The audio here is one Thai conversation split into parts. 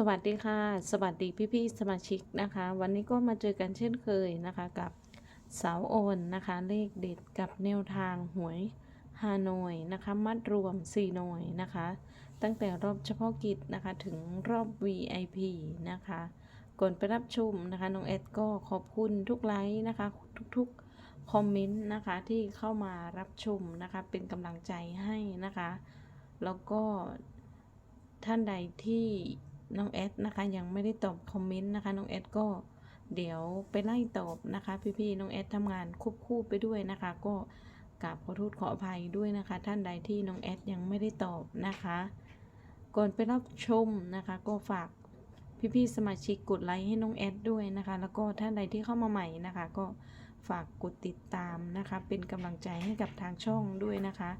สวัสดีค่ะ สวัสดีพี่ๆสมาชิกนะคะ วันนี้ก็มาเจอกันเช่นเคยนะคะกับสาวโอนนะคะ เลขเด็ดกับแนวทางหวยฮานอยนะคะ มัดรวม4หน่วยนะคะ ตั้งแต่รอบเฉพาะกิจนะคะถึงรอบ VIP นะคะ ก่อนไปรับชมนะคะน้องเอ็ดก็ขอบคุณทุกไลค์นะคะ ทุกๆคอมเมนต์นะคะที่เข้ามารับชมนะคะเป็นกำลังใจให้นะคะ แล้วก็ท่านใดที่ น้องแอดนะคะ ยังไม่ได้ตอบคอมเมนต์นะคะน้องแอดก็เดี๋ยวไปไล่ตอบนะคะ พี่ๆน้องแอดทำงานควบคู่ไปด้วยนะคะ ก็กราบขอโทษขออภัยด้วยนะคะ ท่านใดที่น้องแอดยังไม่ได้ตอบนะคะ ก่อนไปรับชมนะคะ ก็ฝากพี่ๆสมาชิกกดไลค์ให้น้องแอดด้วยนะคะ แล้วก็ท่านใดที่เข้ามาใหม่นะคะ ก็ฝากกดติดตามนะคะ เป็นกำลังใจให้กับทางช่องด้วยนะคะ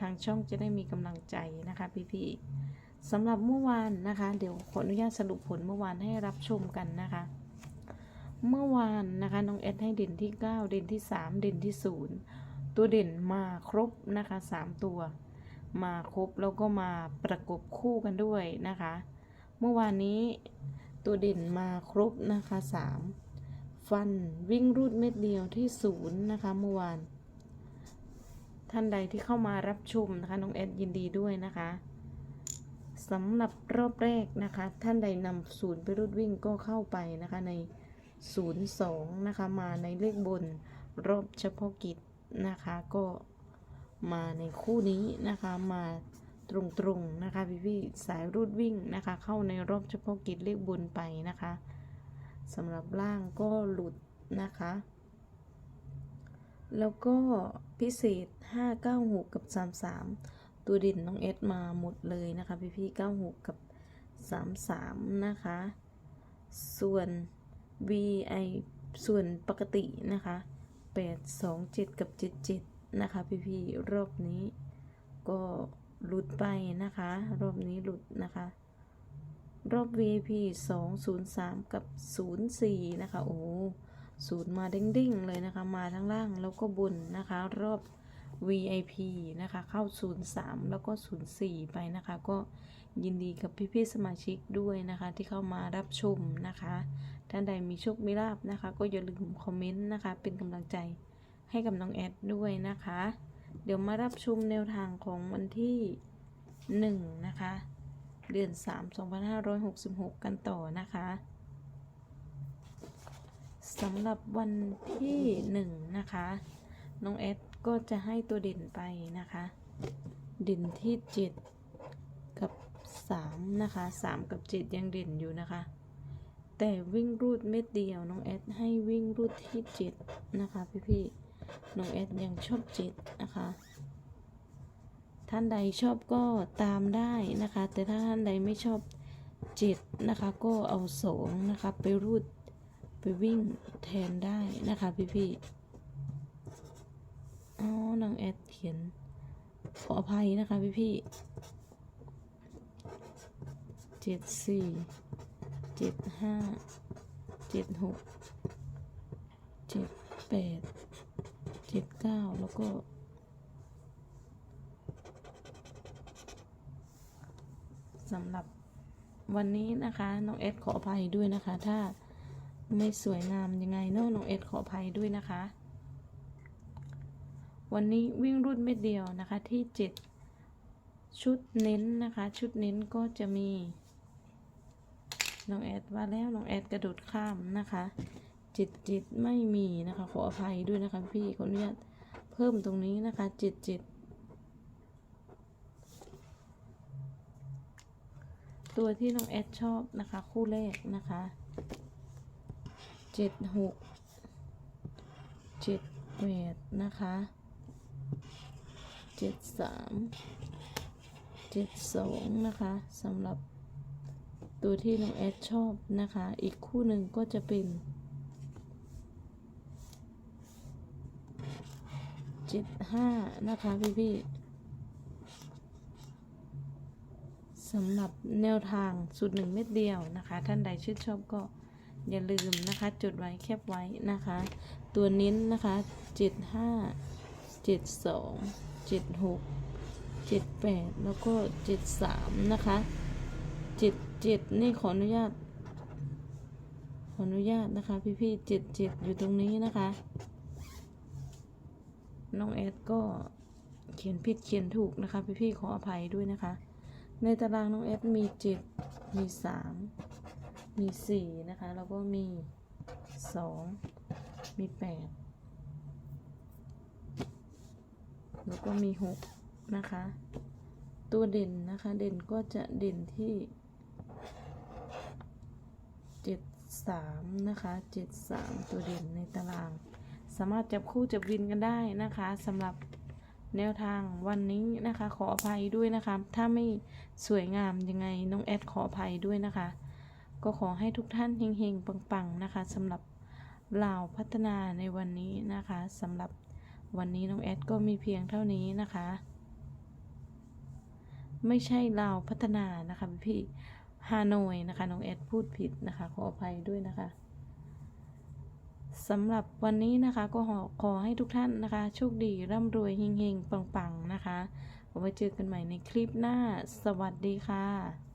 ทางช่องจะได้มีกำลังใจนะคะ พี่ๆ สำหรับเมื่อวานนะคะ เดี๋ยวขออนุญาตสรุปผลเมื่อวานให้รับชมกันนะคะ เมื่อวานนะคะน้องแอดให้เด่นที่ 9 เด่นที่ 3 เด่นที่ 0 ตัวเด่นมาครบนะคะ 3 ตัว มาครบแล้วก็มาประกบคู่กันด้วยนะคะ เมื่อวานนี้ตัวเด่นมาครบนะคะ 3 ฟันวิ่งรูดเม็ดเดียวที่ 0 นะคะ เมื่อวาน ท่านใดที่เข้ามารับชมนะคะน้องแอดยินดีด้วยนะคะ สำหรับรอบแรกนะคะ ท่านใดนำศูนย์ไปรูดวิ่งก็เข้าไปนะคะใน 02 นะคะ มาในเลขบนรอบเฉพาะกิจนะคะ ก็มาในคู่นี้นะคะ มาตรงๆนะคะพี่ๆสายรูดวิ่งนะคะ เข้าในรอบเฉพาะกิจเลขบนไปนะคะสำหรับล่างก็หลุดนะคะ แล้วก็พิเศษ 596 กับ 33 ตัวด่นน้องเอสมาหมดเลยนะคะพี่ๆ96 กับ 33 นะคะ ส่วน VI ส่วนปกตินะคะ 827 กับ 77 นะคะพี่ๆรอบนี้ก็หลุดไปนะคะ รอบนี้หลุดนะคะ รอบ VIP 203 กับ 04 นะคะ โอ้ศูนย์มาเด้งๆเลยนะคะ มาทั้งล่างแล้วก็บนนะคะ รอบ VIP นะคะ เข้า 03 แล้วก็ 04 ไปนะคะ ก็ยินดีกับพี่ๆสมาชิกด้วยนะคะ ที่เข้ามารับชมนะคะ ท่านใดมีโชคมีลาบนะคะ ก็อย่าลืมคอมเมนต์นะคะ เป็นกำลังใจให้กับน้องแอดด้วยนะคะ เดี๋ยวมารับชมแนวทางของวันที่ 1 นะคะ เดือน 3 2566 กันต่อนะคะสำหรับวันที่ 1 นะคะ น้องแอด ก็จะให้ตัวเด่นไปนะคะ เด่นที่ 7 กับ 3 นะคะ 3 กับ 7 ยังเด่นอยู่นะคะ แต่วิ่งรูดเม็ดเดียวน้องแอดให้วิ่งรูดที่ 7 นะคะพี่ๆน้องแอดยังชอบ 7 นะคะ ท่านใดชอบก็ตามได้นะคะ แต่ถ้าท่านใดไม่ชอบ 7 นะคะ ก็เอา 2 นะคะ ไปรูดไปวิ่งแทนได้นะคะพี่ๆ อ๋อน้องแอดเขียน ขออภัยนะคะพี่ๆเจ็ดสี่เจ็ดห้าเจ็ดหกเจ็ดแปดเจ็ดเก้าแล้วก็สำหรับวันนี้นะคะน้องเอสขออภัยด้วยนะคะ ถ้าไม่สวยงามยังไงเนอะน้องเอสขออภัยด้วยนะคะ วันนี้วิ่งรุ่นเม็ดเดียวนะคะที่ 7 ชุดเน้นนะคะ ชุดเน้นก็จะมีน้องแอดว่าแล้วน้องแอดกระโดดข้ามนะคะ จิตจิตไม่มีนะคะ ขออภัยด้วยนะคะพี่ขออนุญาตเพิ่มตรงนี้นะคะจิตจิตตัวที่น้องแอดชอบนะคะ คู่แรกนะคะเจ็ดหกเจ็ดแปดนะคะ เจ็ดสามเจ็ดสองนะคะสำหรับตัวที่น้องแอดชอบนะคะ อีกคู่หนึ่งก็จะเป็นเจ็ดห้านะคะพี่พี่ๆสำหรับแนวทางสูตรหนึ่งเม็ดเดียวนะคะ ท่านใดชื่นชอบก็อย่าลืมนะคะ จดไว้แคบไว้นะคะ ตัวเน้นนะคะเจ็ดห้า เจ็ดสองเจ็ดหกเจ็ดแปดแล้วก็เจ็ดสามนะคะเจ็ดเจ็ดนี่ขออนุญาต ขออนุญาตนะคะ พี่พี่เจ็ดเจ็ดอยู่ตรงนี้นะคะ น้องแอดก็เขียนผิดเขียนถูกนะคะพี่พี่ๆขออภัยด้วยนะคะ ในตารางน้องแอดมีเจ็ดมีสามมีสี่นะคะ แล้วก็มีสองมีแปด แล้วก็มีหกนะคะ ตัวเด่นนะคะ เด่นก็จะเด่นที่เจ็ดสามนะคะเจ็ดสามตัวเด่นในตาราง สามารถจับคู่จับวินกันได้นะคะสำหรับแนวทางวันนี้นะคะ ขออภัยด้วยนะคะ ถ้าไม่สวยงามยังไงน้องแอดขออภัยด้วยนะคะ ก็ขอให้ทุกท่านเฮงๆปังๆนะคะสำหรับลาวพัฒนาในวันนี้นะคะสำหรับ วันนี้น้องแอดก็มีเพียงเท่านี้นะคะ ไม่ใช่ลาพัฒนานะคะพี่ฮานอยนะคะน้องแอดพูดผิดนะคะ ขออภัยด้วยนะคะสำหรับวันนี้นะคะก็ขอขอให้ทุกท่านนะคะ โชคดีร่ำรวยเฮงๆปังๆนะคะไว้เจอกันใหม่ในคลิปหน้า สวัสดีค่ะ